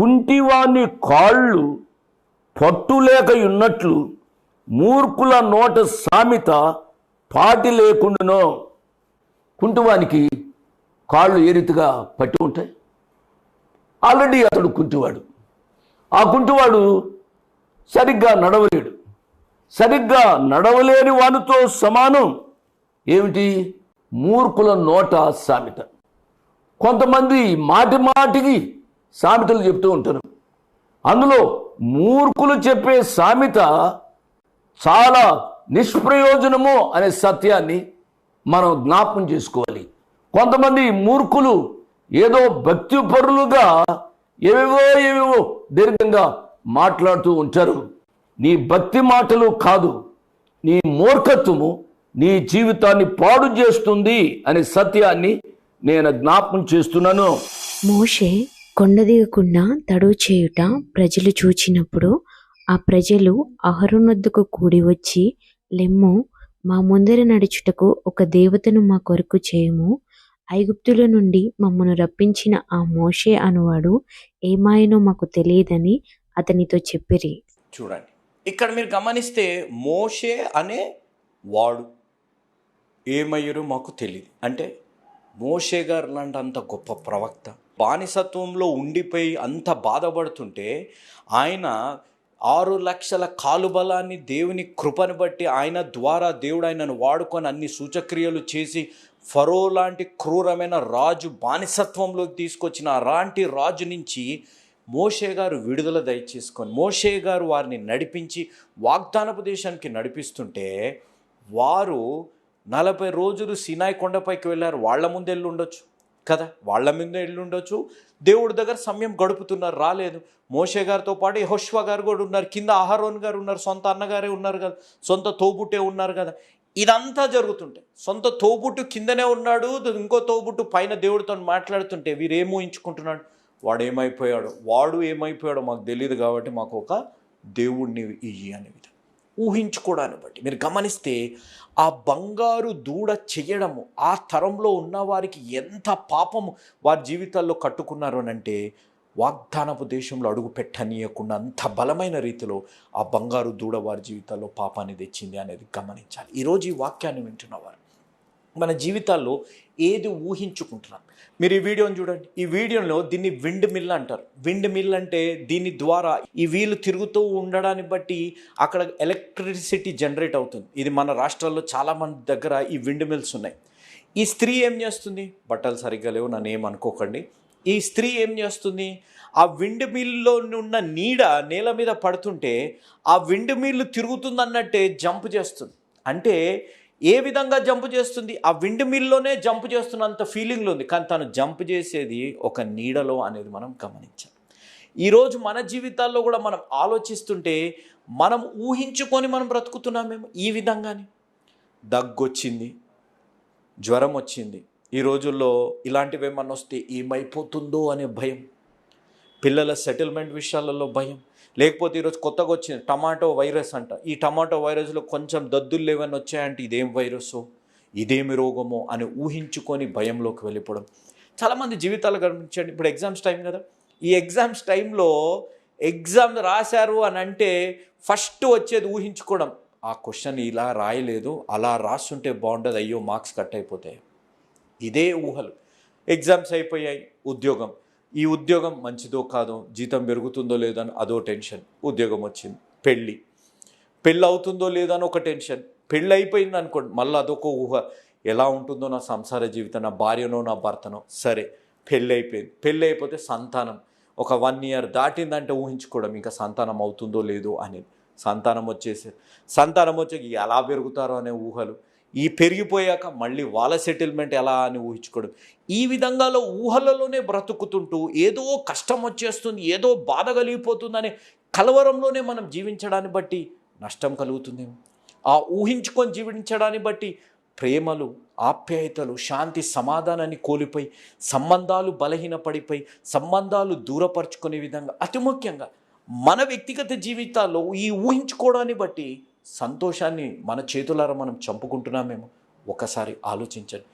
కుంటివాని కాళ్ళు పట్టులేకయున్నట్లు మూర్ఖుల నోట సామెత పాటి లేకుండానో. కుంటివానికి కాళ్ళు ఏ రీతిగా పట్టి ఉంటాయి? ఆల్రెడీ అతడు కుంటివాడు. ఆ కుంటివాడు సరిగ్గా నడవలేడు. సరిగ్గా నడవలేని వానితో సమానం. ఏమిటి? మూర్ఖుల నోట సామెత. కొంతమంది మాటి మాటికి సామెతలు చెప్తూ ఉంటారు అందులో మూర్ఖులు చెప్పే సామెత చాలా నిష్ప్రయోజనము అనే సత్యాన్ని మనం జ్ఞాపం చేసుకోవాలి. కొంతమంది మూర్ఖులు ఏదో భక్తిపరులుగా ఏవేవో ఏవేవో దీర్ఘంగా మాట్లాడుతూ ఉంటారు. నీ భక్తి మాటలు కాదు నీ మూర్ఖత్వము నీ జీవితాన్ని పాడు చేస్తుంది అనే సత్యాన్ని నేను జ్ఞాపం చేస్తున్నాను. మోషే కొండ దిగకుండా తడువు చేయుట ప్రజలు చూచినప్పుడు ఆ ప్రజలు అహరునొద్దుకు కూడి వచ్చి లెమ్ము మా ముందర నడుచుటకు ఒక దేవతను మా కొరకు చేయము. ఐగుప్తుల నుండి మమ్మను రప్పించిన ఆ మోషే అనువాడు ఏమాయనో మాకు తెలియదని అతనితో చెప్పిరి. చూడండి. ఇక్కడ మీరు గమనిస్తే మోషే అనే వాడు ఏమయ్యారో మాకు తెలియదు అంటే మోషే గారు లాంటి అంత గొప్ప ప్రవక్త బానిసత్వంలో ఉండిపోయి అంత బాధపడుతుంటే ఆయన ఆరు లక్షల కాలుబలాన్ని దేవుని కృపను బట్టి ఆయన ద్వారా దేవుడు ఆయనను వాడుకొని అన్ని సూచక్రియలు చేసి ఫరో లాంటి క్రూరమైన రాజు బానిసత్వంలోకి తీసుకొచ్చిన అలాంటి రాజు నుంచి మోషే గారు విడుదల దయచేసుకొని మోషే గారు వారిని నడిపించి వాగ్దానపు దేశానికి నడిపిస్తుంటే వారు నలభై రోజులు సినాయి కొండపైకి వెళ్ళారు. వాళ్ళ ముందు వెళ్ళి ఉండొచ్చు. కదా? వాళ్ళ మీద ఎల్లుండొచ్చు. ఉండొచ్చు దేవుడి దగ్గర సమయం గడుపుతున్నారు రాలేదు. మోషే గారితో పాటు యహోష్వా గారు కూడా ఉన్నారు. కింద ఆహారోన్ గారు ఉన్నారు సొంత అన్నగారే ఉన్నారు కదా? సొంత తోబుట్టే ఉన్నారు కదా? ఇదంతా జరుగుతుంటే సొంత తోబుట్టు కిందనే ఉన్నాడు ఇంకో తోబుట్టు పైన దేవుడితో మాట్లాడుతుంటే వీరు ఏం ఊహించుకుంటున్నాడు వాడు ఏమైపోయాడు వాడు ఏమైపోయాడో మాకు తెలియదు కాబట్టి మాకు ఒక దేవుడిని ఇయ్యి అనే విధంగా. ఊహించుకోవడాన్ని బట్టి. మీరు గమనిస్తే ఆ బంగారు దూడ చేయడము ఆ తరంలో ఉన్న వారికి ఎంత పాపము వారి జీవితాల్లో కట్టుకున్నారు అని అంటే వాగ్దానపు దేశంలో అడుగు పెట్టనీయకుండా అంత బలమైన రీతిలో ఆ బంగారు దూడ వారి జీవితాల్లో పాపాన్ని తెచ్చింది అనేది గమనించాలి. ఈరోజు ఈ వాక్యాన్ని వింటున్నవారు మన జీవితాల్లో ఏది ఊహించుకుంటున్నాం? మీరు ఈ వీడియోని చూడండి. ఈ వీడియోలో దీన్ని విండ్ మిల్ అంటారు. విండ్ మిల్ అంటే దీని ద్వారా ఈ వీలు తిరుగుతూ ఉండడాన్ని బట్టి అక్కడ ఎలక్ట్రిసిటీ జనరేట్ అవుతుంది. ఇది మన రాష్ట్రాల్లో చాలామంది దగ్గర ఈ విండ్ మిల్స్ ఉన్నాయి. ఈ స్త్రీ ఏం చేస్తుంది? బట్టలు సరిగ్గా లేవు నన్ను ఏం అనుకోకండి. ఈ స్త్రీ ఏం చేస్తుంది? ఆ విండ్ మిల్లో ఉన్న నీడ నేల మీద పడుతుంటే ఆ విండ్ మిల్లు తిరుగుతుందన్నట్టే జంప్ చేస్తుంది. అంటే ఏ విధంగా జంప్ చేస్తుంది? ఆ విండ్ మిల్లోనే జంప్ చేస్తున్నంత ఫీలింగ్లో ఉంది. కానీ తను జంప్ చేసేది ఒక నీడలో అనేది మనం గమనించాలి ఈరోజు మన జీవితాల్లో కూడా మనం ఆలోచిస్తుంటే మనం ఊహించుకొని మనం బ్రతుకుతున్నామేమో ఈ విధంగానే. దగ్గొచ్చింది. జ్వరం వచ్చింది. ఈ రోజుల్లో ఇలాంటివి ఏమన్నా వస్తే ఏమైపోతుందో అనే భయం. పిల్లల సెటిల్మెంట్ విషయాలలో భయం. లేకపోతే ఈరోజు కొత్తగా వచ్చింది టమాటో వైరస్ అంట. ఈ టమాటో వైరస్లో కొంచెం దద్దులు ఏమైనా వచ్చాయంటే ఇదేం వైరస్ ఇదేమి రోగమో అని ఊహించుకొని భయంలోకి వెళ్ళిపోవడం. చాలామంది జీవితాలు గమనించండి. ఇప్పుడు ఎగ్జామ్స్ టైం కదా. ఈ ఎగ్జామ్స్ టైంలో ఎగ్జామ్ రాశారు అని అంటే ఫస్ట్ వచ్చేది ఊహించుకోవడం. ఆ క్వశ్చన్ ఇలా రాయలేదు అలా రాస్తుంటే బాగుంటుంది అయ్యో మార్క్స్ కట్ అయిపోతాయి. ఇదే ఊహలు. ఎగ్జామ్స్ అయిపోయాయి ఉద్యోగం. ఈ ఉద్యోగం మంచిదో కాదో జీతం పెరుగుతుందో లేదో అని అదో టెన్షన్. ఉద్యోగం వచ్చింది. పెళ్ళి. పెళ్ళి అవుతుందో లేదో అని ఒక టెన్షన్. పెళ్ళి అయిపోయింది అనుకోండి. మళ్ళీ అదొక ఊహ. ఎలా ఉంటుందో నా సంసార జీవితం నా భార్యనో నా భర్తనో. సరే పెళ్ళి అయిపోయింది. పెళ్ళి అయిపోతే సంతానం. ఒక వన్ ఇయర్ దాటిందంటే ఊహించుకోవడం ఇంకా సంతానం అవుతుందో లేదో అని సంతానం వచ్చేసి సంతానం వచ్చే ఎలా పెరుగుతారో అనే ఊహలు. ఈ పెరిగిపోయాక మళ్ళీ వాళ్ళ సెటిల్మెంట్ ఎలా అని ఊహించుకోవడం ఈ విధంగాలో ఊహలలోనే బ్రతుకుతుంటూ ఏదో కష్టం వచ్చేస్తుంది ఏదో బాధ కలిగిపోతుందనే కలవరంలోనే మనం జీవించడాన్ని బట్టి నష్టం కలుగుతుందేమో. ఆ ఊహించుకొని జీవించడాన్ని బట్టి ప్రేమలు ఆప్యాయతలు శాంతి సమాధానాన్ని కోల్పోయి సంబంధాలు బలహీనపడిపోయి సంబంధాలు దూరపరుచుకునే విధంగా అతి ముఖ్యంగా మన వ్యక్తిగత జీవితాల్లో ఈ ఊహించుకోవడాన్ని బట్టి సంతోషాన్ని మన చేతులారా మనం చంపుకుంటున్నామేమో ఒకసారి ఆలోచించండి.